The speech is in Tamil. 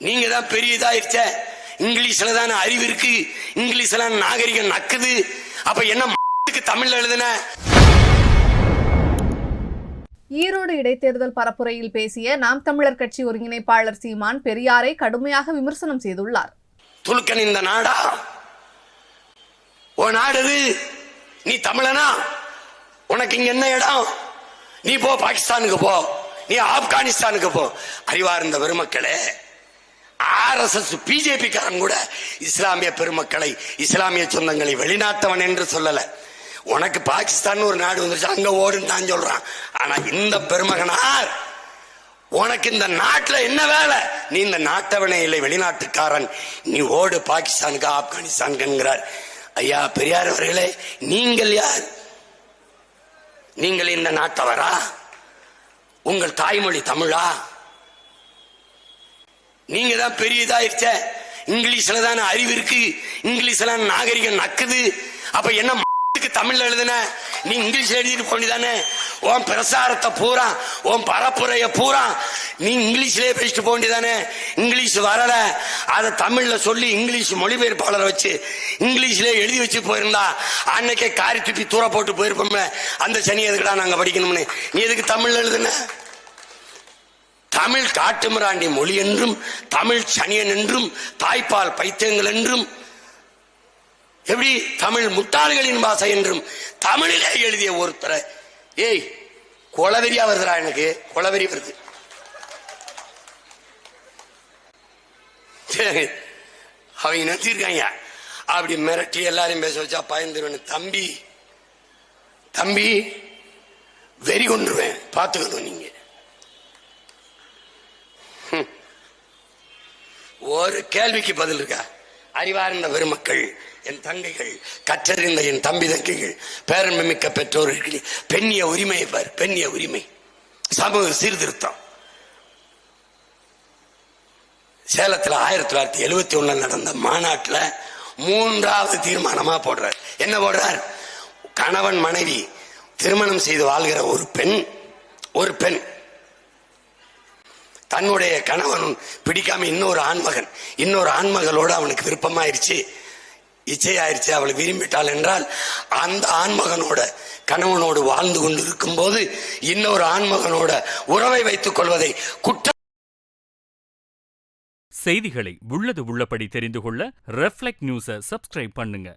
நீங்க தான் பெரிய இதாயிருச்ச இங்கிலீஷ்ல தானே அறிவு இருக்கு. இங்கிலீஷ்ல நாகரிகம் நக்குது. அப்ப என்ன தமிழ்ல எழுதுன? ஈரோடு இடைத்தேர்தல் பரப்புரையில் பேசிய நாம் தமிழர் கட்சி ஒருங்கிணைப்பாளர் சீமான் பெரியாரை கடுமையாக விமர்சனம் செய்துள்ளார். துலுக்கன் இந்த நாடா? ஓ நாடு. நீ தமிழனா? உனக்கு இங்க என்ன இடம்? நீ போ பாகிஸ்தானுக்கு போ. நீ ஆப்கானிஸ்தானுக்கு போ. அறிவார்ந்த பெருமக்களே ஆர்எஸ்எஸ் பிஜேபி காரன் கூட இஸ்லாமிய பெருமக்களை இஸ்லாமிய சொந்தங்களை வெளிநாட்டவன் என்று சொல்லல. உனக்கு பாகிஸ்தான் ஒரு நாடு வந்துருச்சு அங்க ஓடுன்னு தான் சொல்றான். ஆனா இந்த பெருமகனார் உனக்கு இந்த நாட்டில் என்ன வேலை? நீ இந்த நாட்டவனே இல்லை வெளிநாட்டுக்காரன். நீ ஓடு பாகிஸ்தானுக்கு ஆப்கானிஸ்தானுக்குங்கிறார். ஐயா பெரியார் அவர்களே நீங்கள் யார்? நீங்கள் இந்த நாட்டவரா? உங்கள் தாய்மொழி தமிழா? நீங்க தான் பெரிய இதாயிருச்ச இங்கிலீஷ்ல தானே அறிவு இருக்கு. இங்கிலீஷ்ல நாகரிகம் நக்குது. அப்ப என்ன தமிழ்ல எழுதுன? நீ இங்கிலீஷ்ல எழுதிட்டு போனிதானே உன் பிரசாரத்தை பூரா உன் பரப்புரைய பூரா நீ இங்கிலீஷ்லயே பேசிட்டு போண்டிதானே இங்கிலீஷ் வரல. அதை தமிழ்ல சொல்லி இங்கிலீஷ் மொழிபெயர்ப்பாளரை வச்சு இங்கிலீஷ்லயே எழுதி வச்சு போயிருந்தா அன்னைக்கே காரி துப்பி தூர போட்டு போயிருப்போம்ல. அந்த சனி எதுக்குடா நாங்க படிக்கணும்னு? நீ எதுக்கு தமிழ்ல எழுதுன? தமிழ் காட்டுமிராண்டி மொழி என்றும் தமிழ் சனியன் என்றும் தாய்ப்பால் பைத்தியங்கள் என்றும் எப்படி தமிழ் முட்டாள்களின் பாசை என்றும் தமிழிலே எழுதிய ஒருத்தரை. ஏய் கொலவெறியா வருதுடா எனக்கு கொலவெறி வருது. சரி, அவங்க நினைச்சிருக்காங்க அப்படி மிரட்டி எல்லாரையும் பேச வச்சா பயந்துருவேன். தம்பி தம்பி வெறி கொண்டுருவேன் பார்த்துக்கணும் நீங்க. ஒரு கேள்விக்கு பதில் இருக்கா? அறிவார்ந்த பெருமக்கள் என் தங்கைகள் கற்றறிந்த என் தம்பி தங்கைகள் பேரன்மை மிக்க பெற்றோர்கள் பெண்ணிய உரிமை பார் பெண்ணிய உரிமை. சமூக சீர்திருத்தம். சேலத்தில் ஆயிரத்தி தொள்ளாயிரத்தி எழுபத்தி ஒண்ணுல நடந்த மாநாட்டில் மூன்றாவது தீர்மானமா போடுறார். என்ன போடுறார்? கணவன் மனைவி திருமணம் செய்து வாழ்கிற ஒரு பெண் ஒரு பெண் தன்னுடைய கணவன் பிடிக்காம இன்னொரு ஆண்மகன் இன்னொரு ஆண்மகளோடு அவனுக்கு விருப்பமாயிருச்சு. இச்சையாயிருச்சு. அவளை விரும்பிட்டாள் என்றால் அந்த ஆண்மகனோட கணவனோடு வாழ்ந்து கொண்டு இருக்கும்போது இன்னொரு ஆண்மகனோட உறவை வைத்துக் கொள்வதை குற்ற செய்திகளை உள்ளது உள்ளபடி தெரிந்து கொள்ள ரெஃப்ளெக்ட் நியூஸை சப்ஸ்கிரைப் பண்ணுங்க.